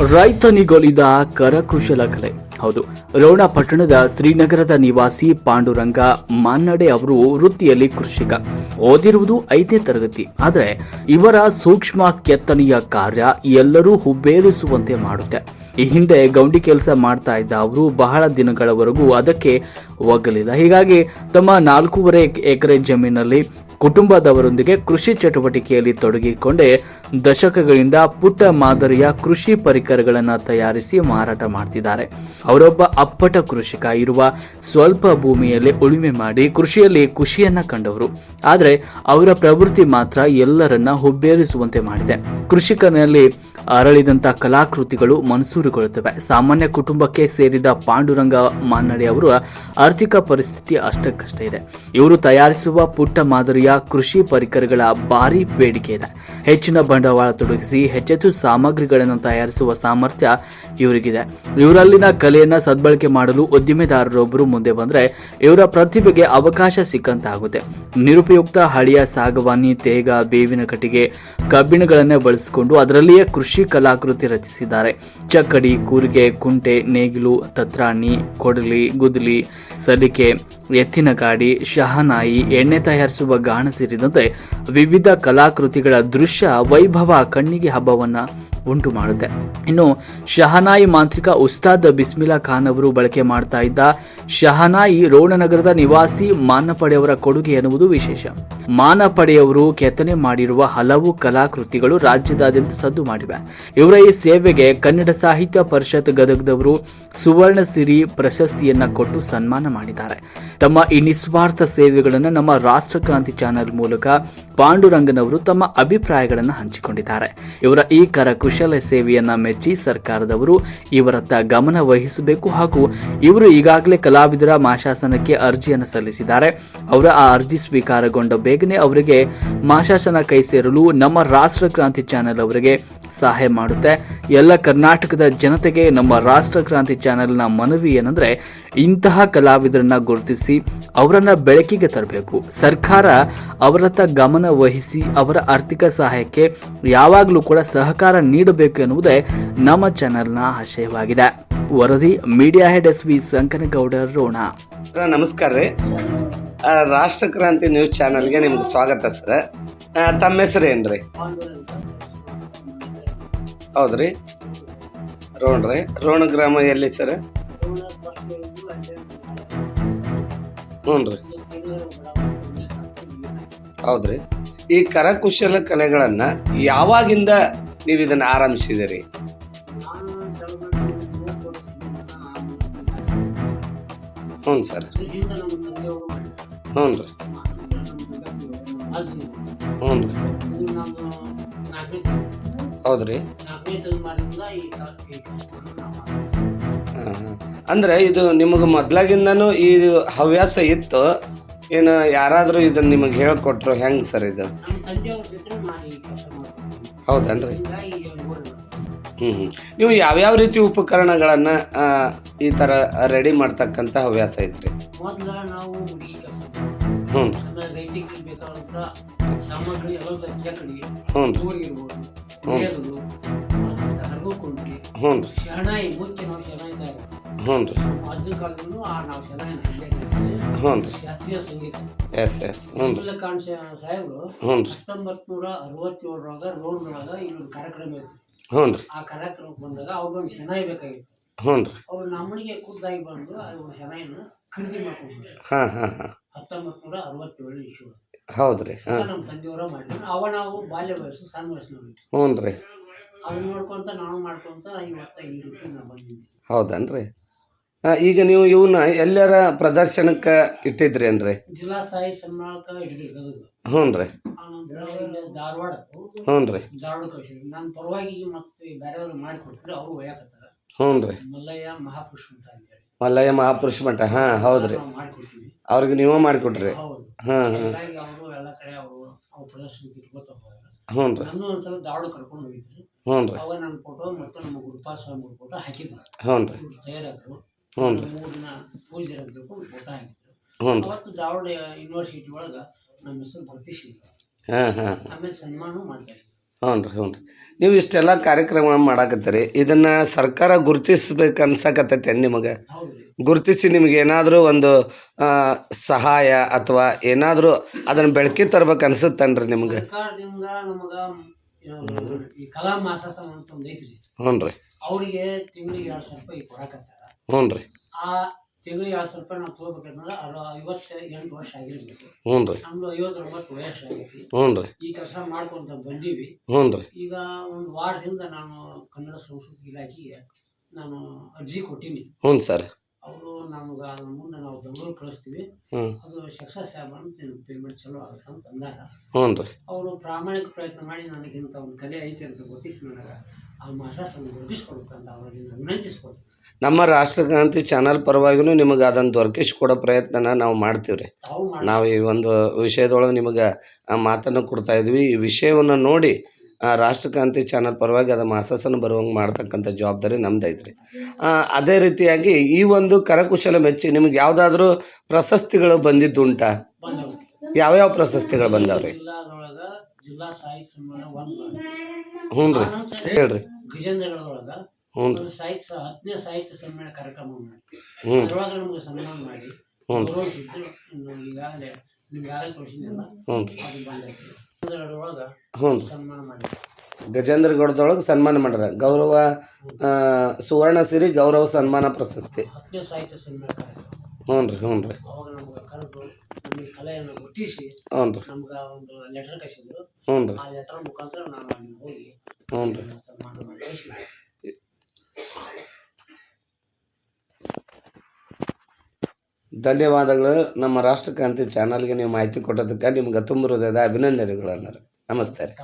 ರೈತನಿಗೊಲಿದ ಕರಕುಶಲ ಕಲೆ ಹೌದು ರೋಣ ಪಟ್ಟಣದ ಶ್ರೀನಗರದ ನಿವಾಸಿ ಪಾಂಡುರಂಗ ಮಾನ್ನಡೆ ಅವರು ವೃತ್ತಿಯಲ್ಲಿ ಕೃಷಿಕ. ಓದಿರುವುದು ಐದೇ ತರಗತಿ. ಆದರೆ ಇವರ ಸೂಕ್ಷ್ಮ ಕೆತ್ತನೆಯ ಕಾರ್ಯ ಎಲ್ಲರೂ ಹುಬ್ಬೇರಿಸುವಂತೆ ಮಾಡುತ್ತೆ. ಈ ಹಿಂದೆ ಗೌಂಡಿ ಕೆಲಸ ಮಾಡ್ತಾ ಇದ್ದ ಅವರು ಬಹಳ ದಿನಗಳವರೆಗೂ ಅದಕ್ಕೆ ಒಗ್ಗಲಿಲ್ಲ. ಹೀಗಾಗಿ ತಮ್ಮ ನಾಲ್ಕೂವರೆ ಎಕರೆ ಜಮೀನಲ್ಲಿ ಕುಟುಂಬದವರೊಂದಿಗೆ ಕೃಷಿ ಚಟುವಟಿಕೆಯಲ್ಲಿ ತೊಡಗಿಕೊಂಡೇ ದಶಕಗಳಿಂದ ಪುಟ್ಟ ಮಾದರಿಯ ಕೃಷಿ ಪರಿಕರಗಳನ್ನು ತಯಾರಿಸಿ ಮಾರಾಟ ಮಾಡ್ತಿದ್ದಾರೆ. ಅವರೊಬ್ಬ ಅಪ್ಪಟ ಕೃಷಿಕ ಇರುವ ಸ್ವಲ್ಪ ಭೂಮಿಯಲ್ಲಿ ಉಳುಮೆ ಮಾಡಿ ಕೃಷಿಯಲ್ಲಿ ಖುಷಿಯನ್ನ ಕಂಡವರು. ಆದರೆ ಅವರ ಪ್ರವೃತ್ತಿ ಮಾತ್ರ ಎಲ್ಲರನ್ನ ಹುಬ್ಬೇರಿಸುವಂತೆ ಮಾಡಿದೆ. ಕೃಷಿಕನಲ್ಲಿ ಅರಳಿದಂತ ಕಲಾಕೃತಿಗಳು ಮನಸೂರುಗೊಳ್ಳುತ್ತವೆ. ಸಾಮಾನ್ಯ ಕುಟುಂಬಕ್ಕೆ ಸೇರಿದ ಪಾಂಡುರಂಗ ಮಾನ್ನಡಿ ಅವರ ಆರ್ಥಿಕ ಪರಿಸ್ಥಿತಿ ಅಷ್ಟಕ್ಕಷ್ಟೇ ಇದೆ. ಇವರು ತಯಾರಿಸುವ ಪುಟ್ಟ ಮಾದರಿಯ ಕೃಷಿ ಪರಿಕರಗಳ ಭಾರಿ ಬೇಡಿಕೆ ಇದೆ. ಹೆಚ್ಚಿನ ಬಂಡವಾಳ ತೊಡಗಿಸಿ ಹೆಚ್ಚೆಚ್ಚು ಸಾಮಗ್ರಿಗಳನ್ನು ತಯಾರಿಸುವ ಸಾಮರ್ಥ್ಯ ಇವರಿಗಿದೆ. ಇವರಲ್ಲಿನ ಕಲೆಯನ್ನ ಸದ್ಬಳಕೆ ಮಾಡಲು ಉದ್ದಿಮೆದಾರರೊಬ್ಬರು ಮುಂದೆ ಬಂದ್ರೆ ಇವರ ಪ್ರತಿಭೆಗೆ ಅವಕಾಶ ಸಿಕ್ಕಂತಾಗುತ್ತೆ. ನಿರುಪಯುಕ್ತ ಹಳೆಯ ಸಾಗವಾನಿ, ತೇಗ, ಬೇವಿನ ಕಟ್ಟಿಗೆ, ಕಬ್ಬಿಣಗಳನ್ನೇ ಬಳಸಿಕೊಂಡು ಅದರಲ್ಲಿಯೇ ಕೃಷಿ ಕಲಾಕೃತಿ ರಚಿಸಿದ್ದಾರೆ. ಚಕ್ಕಡಿ, ಕೂರಿಗೆ, ಕುಂಟೆ, ನೇಗಿಲು, ತತ್ರಾಣಿ, ಕೊಡಲಿ, ಗುದಲಿ, ಸಲಿಕೆ ಎತ್ತಿನ ಗಾಡಿ ಶಹನಾಯಿ, ಎಣ್ಣೆ ತಯಾರಿಸುವ ಗಾಣ ಸೇರಿದಂತೆ ವಿವಿಧ ಕಲಾಕೃತಿಗಳ ದೃಶ್ಯ ವೈಭವ ಕಣ್ಣಿಗೆ ಹಬ್ಬವನ್ನ ಉಂಟು ಮಾಡುತ್ತೆ. ಇನ್ನು ಶಹನಾಯಿ ಮಾಂತ್ರಿಕ ಉಸ್ತಾದ್ ಬಿಸ್ಮಿಲಾ ಖಾನ್ ಅವರು ಬಳಕೆ ಮಾಡ್ತಾ ಇದ್ದ ಶಹನಾಯಿ ರೋಣನಗರದ ನಿವಾಸಿ ಮಾನಪಡೆಯವರ ಕೊಡುಗೆ ಎನ್ನುವುದು ವಿಶೇಷ. ಮಾನಪಡೆಯವರು ಕೆತ್ತನೆ ಮಾಡಿರುವ ಹಲವು ಕಲಾಕೃತಿಗಳು ರಾಜ್ಯದಾದ್ಯಂತ ಸದ್ದು ಮಾಡಿವೆ. ಇವರ ಈ ಸೇವೆಗೆ ಕನ್ನಡ ಸಾಹಿತ್ಯ ಪರಿಷತ್ ಗದಗದವರು ಸುವರ್ಣ ಸಿರಿ ಪ್ರಶಸ್ತಿಯನ್ನ ಕೊಟ್ಟು ಸನ್ಮಾನ ಮಾಡಿದ್ದಾರೆ. ತಮ್ಮ ಈ ನಿಸ್ವಾರ್ಥ ಸೇವೆಗಳನ್ನು ನಮ್ಮ ರಾಷ್ಟ್ರ ಕ್ರಾಂತಿ ಚಾನೆಲ್ ಮೂಲಕ ಪಾಂಡುರಂಗನವರು ತಮ್ಮ ಅಭಿಪ್ರಾಯಗಳನ್ನು ಹಂಚಿಕೊಂಡಿದ್ದಾರೆ. ಇವರ ಈ ಕರಕುಶಲ ಸೇವೆಯನ್ನ ಮೆಚ್ಚಿ ಸರ್ಕಾರದವರು ಇವರತ್ತ ಗಮನ ವಹಿಸಬೇಕು ಹಾಗೂ ಇವರು ಈಗಾಗಲೇ ಕಲಾವಿದರ ಮಾಶಾಸನಕ್ಕೆ ಅರ್ಜಿಯನ್ನು ಸಲ್ಲಿಸಿದ್ದಾರೆ. ಅವರ ಆ ಅರ್ಜಿ ಸ್ವೀಕಾರಗೊಂಡ ಬೇಗನೆ ಅವರಿಗೆ ಮಾಶಾಸನ ಕೈ ಸೇರಲು ನಮ್ಮ ರಾಷ್ಟ್ರ ಕ್ರಾಂತಿ ಚಾನೆಲ್ ಅವರಿಗೆ ಸಹಾಯ ಮಾಡುತ್ತೆ. ಎಲ್ಲ ಕರ್ನಾಟಕದ ಜನತೆಗೆ ನಮ್ಮ ರಾಷ್ಟ್ರ ಕ್ರಾಂತಿ ಚಾನೆಲ್ನ ಮನವಿ ಏನಂದ್ರೆ, ಇಂತಹ ಕಲಾವಿದರನ್ನ ಗುರುತಿಸಿ ಅವರನ್ನ ಬೆಳಕಿಗೆ ತರಬೇಕು. ಸರ್ಕಾರ ಅವರತ್ತ ಗಮನ ವಹಿಸಿ ಅವರ ಆರ್ಥಿಕ ಸಹಾಯಕ್ಕೆ ಯಾವಾಗಲೂ ಕೂಡ ಸಹಕಾರ ನೀಡಬೇಕು ಎನ್ನುವುದೇ ನಮ್ಮ ಚಾನೆಲ್ನ ಆಶಯವಾಗಿದೆ. ವರದಿ, media head S V Sankanagoudar Rona. ನಮಸ್ಕಾರ ರೀ. ರಾಷ್ಟ್ರ ಕ್ರಾಂತಿ ನ್ಯೂಸ್ ಚಾನಲ್ಗೆ ನಿಮ್ಗೆ ಸ್ವಾಗತ ಸರ್. ತಮ್ಮ ಹೆಸರು ಏನು ರೀ. ಹೌದ್ರಿ ರೋಣ ಗ್ರಾಮ ಎಲ್ಲಿ ಸರ್? ಹ್ಞೂ ರೀ. ಹೌದ್ರಿ. ಈ ಕರಕುಶಲ ಕಲೆಗಳನ್ನು ಯಾವಾಗಿಂದ ನೀವು ಇದನ್ನ ಆರಂಭಿಸಿದಿರಿ? ಹ್ಞೂ ಸರ್. ಹ್ಞೂ ರೀ. ಹ್ಞೂ ರೀ. ಹೌದ್ರಿ. ರೀ. ಅಂದ್ರೆ ಇದು ನಿಮಗೆ ಮೊದ್ಲಾಗಿಂದನೂ ಈ ಹವ್ಯಾಸ ಇತ್ತು. ಏನು ಯಾರಾದರೂ ಇದನ್ನ ನಿಮಗೆ ಹೇಳ್ಕೊಟ್ರು ಹೆಂಗೆ ಸರ್ ಇದು? ಹೌದನ್ರಿ? ಹ್ಞೂ ಹ್ಞೂ ನೀವು ಯಾವ್ಯಾವ ರೀತಿ ಉಪಕರಣಗಳನ್ನು ಈ ಥರ ರೆಡಿ ಮಾಡ್ತಕ್ಕಂಥ ಹವ್ಯಾಸ ಐತ್ರಿ? ಹ್ಞೂ ಹ್ಞೂ ಹ್ಞೂ ರೀ. ಊರಿ ಇರ್ಬೋದು ನೇಗಿಲು, ಮತ್ತೆ ಹರಗು ಕುಂಟಿ ಹ್ಞೂ ರೀ. ಶರಣಾಯಿ ಮುಖ್ಯ ನಾವು ಶರಣಾಯಿ ತಯಾರು ಹ್ಞೂ ರೀ ಅಜ್ಜ ಕಾಲದಲ್ಲೂ ಆ ನಾವು ಹ್ಞೂ ರೀ. ಶಾಸ್ತ್ರೀಯ ಸಂಗೀತ. S S. ಹ್ಞೂ ರೀ. ಕಾಣ್ ಸಾಹೇಬರು ಹ್ಞೂ ರೀ. ಹತ್ತೊಂಬತ್ ನೂರ ಅರವತ್ತೇಳರೊಳಗ ರೋಡ್ನೊಳಗ ಇಲ್ಲೊಂದು ಕಾರ್ಯಕ್ರಮ ಇತ್ತು. ಹ್ಞೂ ರೀ. ಆ ಕಾರ್ಯಕ್ರಮಕ್ಕೆ ಬಂದಾಗ ಅವ್ರಿಗೊಂದು ಬೇಕಾಗಿತ್ತು ಹ್ಞೂ ರೀ. ಅವ್ರು ನಮ್ಮನಿಗೆ ಖುದ್ದಾಗಿ ಬಂದು ಅವ್ರ ಖರೀದಿ ಮಾಡ್ಕೊಂಡು ಹಾಂ ಹಾಂ ಹಾಂ. ಹತ್ತೊಂಬತ್ ನೂರ ಅರವತ್ತೇಳು ಇಶ್ಯೂ ಹೌದು ರೀ ನಮ್ಮ ತಂದೆಯವರ ಮಾಡಿದ್ರು. ಅವ ನಾವು ಬಾಲ್ಯ ವಯಸ್ಸು ಸಣ್ಣ ವಯಸ್ಸಿನವ್ರು ಹ್ಞೂ ರೀ. ನೋಡ್ಕೊಂತ ನಾವು ಮಾಡ್ಕೊಂತ ಇವತ್ತ ಈ ರೀತಿ ನಾವು ಹೌದನ್ರಿ? ಆ, ಈಗ ನೀವು ಇವನ್ನ ಎಲ್ಲರ ಪ್ರದರ್ಶನಕ್ಕೆ ಇಟ್ಟಿದ್ರಿ ಏನ್ರಿ ಜಿಲ್ಲಾ ಸಾಯಿ ಹ್ಞೂನ್ರಿ ಹಿಡಿದ್ರು ಗದಗ ಹ್ಞೂ ರೀ ಆನಂತರ ಇಲ್ಲಿ ಧಾರವಾಡ ಹ್ಞೂ ರೀ ಧಾರವಾಡ ಕಳಿಸಿದ್ರು ನಾನು ಪರವಾಗಿ ಮತ್ತೆ ಬೇರೆಯವ್ರು ಮಾಡಿಕೊಟ್ರು ಅವರು ಒಯ್ಯಾಕತ್ತಾರ ಹ್ಞೂ ರೀ ಮಲ್ಲಯ್ಯ ಮಹಾಪುರುಷ ಅಂತ ಅಂತೇಳಿ. ಮಲ್ಲಯ್ಯ ಮಹಾಪುರುಷ ಮಠ ಹಾಂ ಹೌದ್ರಿ. ನಾವು ಮಾಡಿಕೊಡ್ತೀವಿ ಅವ್ರಿಗೆ ನೀವೇ ಮಾಡಿಕೊಟ್ರಿ. ಹೌದು. ಹಾಂ ಹಾಂ. ಹೀಗಾಗಿ ಅವರು ಎಲ್ಲ ಕಡೆ ಅವರು ಅವ್ರ ಪ್ರದರ್ಶನಕ್ಕೆ ಇಟ್ಕೋತ ಹೋದ್ರು. ಹ್ಞೂ ರೀ. ನಾನು ಒಂದ್ಸಲ ಧಾರವಾಡ ಕರ್ಕೊಂಡು ಹೋಗಿದ್ರು ಹ್ಞೂ ರೀ. ಅವಾಗ ನನ್ನ ಫೋಟೋ ಮತ್ತು ನಮ್ಮ ಗುರುಪಾ ಸ್ವಾಮಿ ಫೋಟೋ ಹಾಕಿದ್ರು. ಹ್ಞೂ ರೀ. ತಯಾರಾದ್ರು. ಹ್ಞೂ ರೀ. ಮೂರು ದಿನ ಪೂಜೆ ಅಂತ ಫೋಟೋ ಹಾಕಿದ್ರು. ಹ್ಞೂ ರೀ. ಅವತ್ತು ಧಾರವಾಡ ಯೂನಿವರ್ಸಿಟಿ ಒಳಗೆ ನಮ್ಮ ಹೆಸರು ಗುರುತಿಸಿದ್ರು ಹಾಂ ಹಾಂ. ಆಮೇಲೆ ಸನ್ಮಾನ ಮಾಡ್ತಾರೆ. ಹ್ಞೂ ರೀ ಹ್ಞೂ ರೀ. ನೀವು ಇಷ್ಟೆಲ್ಲ ಕಾರ್ಯಕ್ರಮ ಮಾಡಾಕತ್ತೀರಿ. ಇದನ್ನು ಸರ್ಕಾರ ಗುರುತಿಸ್ಬೇಕು ಅನ್ಸಕತ್ತೈತೆ ನಿಮಗೆ? ಗುರುತಿಸಿ ನಿಮ್ಗೆ ಏನಾದರೂ ಒಂದು ಸಹಾಯ ಅಥವಾ ಏನಾದರೂ ಅದನ್ನು ಬೆಳಕಿ ತರ್ಬೇಕು ನಿಮಗೆ ನಿಮ್ಗೆ? ಸರ್ಕಾರದಿಂದ ನಮಗ ಈ ಕಲಾ ಮಾಸಾಸನ ಅಂತ ಒಂದು ಐತ್ರಿ. ಹ್ಞೂ ರೀ. ಅವರಿಗೆ ತಿಂಗಳಿಗೆ ಎರಡು ಸಾವಿರ ರೂಪಾಯಿ ಕೊಡಕತ್ತಾರ. ಹ್ಞೂ ರೀ. ಆ ತಿಂಗಳಿಗೆ ಸಾವಿರ ರೂಪಾಯಿ ನಾವು ತೊಗೋಬೇಕಂದ್ರೆ ಅದು ಐವತ್ತು ಎಂಟು ವರ್ಷ ಆಗಿರ್ಬೇಕು. ಹ್ಞೂ ರೀ. ನಮ್ದು ಐವತ್ತೊಂಬತ್ತು ವಯಸ್ಸು ಆಗೈತಿ. ಹ್ಞೂ ರೀ. ಈ ಕೆಲಸ ಮಾಡ್ಕೊಂತ ಬಂದೀವಿ. ಹ್ಞೂ ರೀ. ಈಗ ಒಂದು ವಾರದಿಂದ ನಾನು ಕನ್ನಡ ಸಂಸ್ಕೃತಿ ಇಲಾಖೆಗೆ ನಾನು ಅರ್ಜಿ ಕೊಟ್ಟೀನಿ. ಹ್ಞೂ ಸರ್. ಅವರು ನಮ್ಗೆ ಅದ್ರ ಮುಂದೆ ನಾವು ಬೆಂಗಳೂರು ಕಳಿಸ್ತೀವಿ. ಹ್ಞೂ. ಅದು ಸಕ್ಸಸ್ ಅಂತ ಪೇಮೆಂಟ್ ಚಲೋ ಆಗುತ್ತೆ ಅಂತ ಅಂದಾರ. ಹ್ಞೂ ರೀ. ಅವರು ಪ್ರಾಮಾಣಿಕ ಪ್ರಯತ್ನ ಮಾಡಿ ನನಗಿಂತ ಒಂದು ಕಲೆ ಐತೆ ಅಂತ ಗೊತ್ತಿಸಿ ನನಗೆ ಆ ಮಾಸಾಸನ್ನು ದೊರಕಿಸ್ಕೊಡ್ಬೇಕಂತ ಅವರಿಗೆ ವಿನಂತಿಸ್ಕೊಡ್ತೀನಿ. ನಮ್ಮ ರಾಷ್ಟ್ರಕ್ರಾಂತಿ ಚಾನಲ್ ಪರವಾಗಿಯೂ ನಿಮಗೆ ಅದನ್ನು ದೊರಕಿಸ್ಕೊಡೋ ಪ್ರಯತ್ನನ ನಾವು ಮಾಡ್ತೀವಿ. ರೀ ನಾವು ಈ ಒಂದು ವಿಷಯದೊಳಗೆ ನಿಮಗೆ ಆ ಮಾತನ್ನು ಕೊಡ್ತಾ ಇದ್ವಿ. ಈ ವಿಷಯವನ್ನು ನೋಡಿ ರಾಷ್ಟ್ರಕ್ರಾಂತಿ ಚಾನಲ್ ಪರವಾಗಿ ಅದು ಮಾಸಸನ್ನು ಬರುವಂಗೆ ಮಾಡ್ತಕ್ಕಂಥ ಜವಾಬ್ದಾರಿ ನಮ್ದು ಐತ್ರಿ. ಆ, ಅದೇ ರೀತಿಯಾಗಿ ಈ ಒಂದು ಕರಕುಶಲ ಮೆಚ್ಚಿ ನಿಮ್ಗೆ ಯಾವುದಾದ್ರೂ ಪ್ರಶಸ್ತಿಗಳು ಬಂದಿದ್ದುಂಟಾ? ಯಾವ ಯಾವ್ಯಾವ ಪ್ರಶಸ್ತಿಗಳು ಬಂದಾವ್ರಿ? ಹ್ಞೂ ರೀ ಹೇಳ್ರಿ. ರೀ ಒಂದು ಸಾಹಿತ್ಯ ಹತ್ತನೇ ಸಾಹಿತ್ಯ ಸಮ್ಮೇಳನ ಕಾರ್ಯಕ್ರಮ ಮಾಡಿ. ಅದರೊಳಗೆ ನಮಗೆ ಸನ್ಮಾನ ಮಾಡಿ. ಈಗಾಗಲೇ ನಿಮ್ಗೆ ಯಾರೇ ತೋರಿಸಿದ್ನಲ್ಲ ಹ್ಞೂ ರೀ ಅದು ಬಂದೈತಿ. ಗಜೇಂದ್ರಗಡದೊಳಗ ಹ್ಞೂ ರೀ ಸನ್ಮಾನ ಮಾಡಿ. ಗಜೇಂದ್ರಗೌಡದೊಳಗೆ ಸನ್ಮಾನ ಮಾಡ್ಯಾರ. ಗೌರವ ಆ, ಸುವರ್ಣ ಸಿರಿ ಗೌರವ ಸನ್ಮಾನ ಪ್ರಶಸ್ತಿ. ಹತ್ತನೇ ಸಾಹಿತ್ಯ ಸಮ್ಮೇಳನ ಕಾರ್ಯಕ್ರಮ. ಹ್ಞೂ ರೀ ಹ್ಞೂ ರೀ ಅವಾಗ ನಮ್ಗೆ ಕರೆದು ನಮಗೆ ಕಲೆಯನ್ನು ಗುರುತಿಸಿ ಹ್ಞೂ ರೀ ನಮ್ಗೆ ಒಂದು ಲೆಟರ್ ಕಳಿಸಿದ್ರು. ಹ್ಞೂ ರೀ ಆ ಲೆಟರ್ ಮುಖಾಂತರ ನಾನು ಅಲ್ಲಿ ಹೋಗಿ ಹ್ಞೂ ರೀ ಸನ್ಮಾನ ಮಾಡಿ. ಧನ್ಯವಾದಗಳು. ನಮ್ಮ ರಾಷ್ಟ್ರಕ್ರಾಂತಿ ಚಾನಲ್ಗೆ ನೀವು ಮಾಹಿತಿ ಕೊಟ್ಟದಕ್ಕೆ ನಿಮ್ಗೆ ತುಂಬ ಹೃದಯದ ಅಭಿನಂದನೆಗಳು ಅನ್ನಾರ ನಮಸ್ತೆ ರೀ.